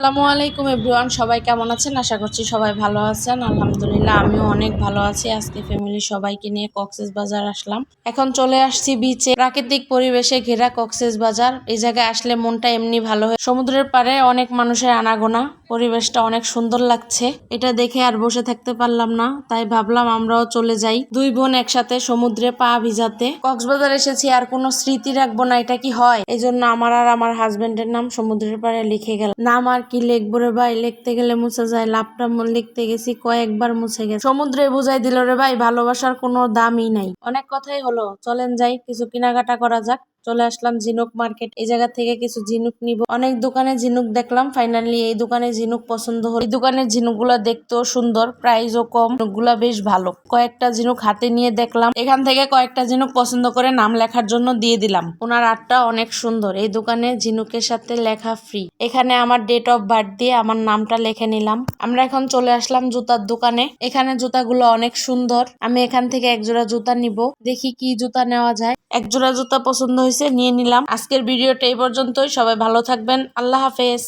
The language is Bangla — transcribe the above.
আসসালামু আলাইকুম এভরিওয়ান, সবাই কেমন আছেন? আশা করছি সবাই ভালো আছেন। আলহামদুলিল্লাহ, আমিও অনেক ভালো আছি। আজকে ফ্যামিলি সবাইকে নিয়ে কক্সেস বাজার আসলাম। এখন চলে আসছি বিচে প্রাকৃতিক পরিবেশে ঘেরা কক্সেস বাজার। এই জায়গায় আসলে মনটা এমনি ভালো হয় সমুদ্রের পারে অনেক মানুষের আনাগোনা। পরিবেশটা অনেক সুন্দর লাগছে। এটা দেখে আর বসে থাকতে পারলাম না। তাই ভাবলাম আমরাও চলে যাই। দুই বোন একসাথে সমুদ্রে পা ভিজাতে। কক্সবাজার এসেছি, আর কোনো স্মৃতি রাখব না, এটা কি হয়? এই জন্য আমার আর আমার হাজবেন্ডের নাম সমুদ্রের পাড়ে লিখে গেল। নাম আর কি লিখব রে ভাই? লিখতে গেলে মুছে যায়, লাভটা লিখতে গেছি, কয়েকবার মুছে গেছে। সমুদ্রে বুঝাই দিল রে ভাই, ভালোবাসার কোনো দামই নাই। অনেক কথাই হলো, চলেন যাই, কিছু কেনাকাটা করা যাক। চলে আসলাম ঝিনুক মার্কেট। এই জায়গা থেকে কিছু ঝিনুক নিব। অনেক দোকানে ঝিনুক দেখলাম। ফাইনালি এই দোকানে ঝিনুক পছন্দ হলো। এই দোকানের ঝিনুকগুলা দেখতেও সুন্দর প্রাইসও কমগুলা বেশ ভালো। কয়েকটা ঝিনুক হাতে নিয়ে দেখলাম। এখান থেকে কয়েকটা ঝিনুক পছন্দ করে নাম লেখার জন্য দিয়ে দিলাম। ওনার আর্টটা অনেক সুন্দর। এই দোকানে ঝিনুকের সাথে লেখা ফ্রি এখানে আমার ডেট অফ বার্থ দিয়ে আমার নামটা লিখে নিলাম। আমরা এখন চলে আসলাম জুতার দোকানে। এখানে জুতাগুলো অনেক সুন্দর। আমি এখান থেকে এক জোড়া জুতা নিব। দেখি কি জুতা নেওয়া যায়। এক জোড়া জুতা পছন্দ হয়েছে নিয়ে নিলাম। আজকের ভিডিওটা এই পর্যন্তই। সবাই ভালো থাকবেন। আল্লাহ হাফেজ।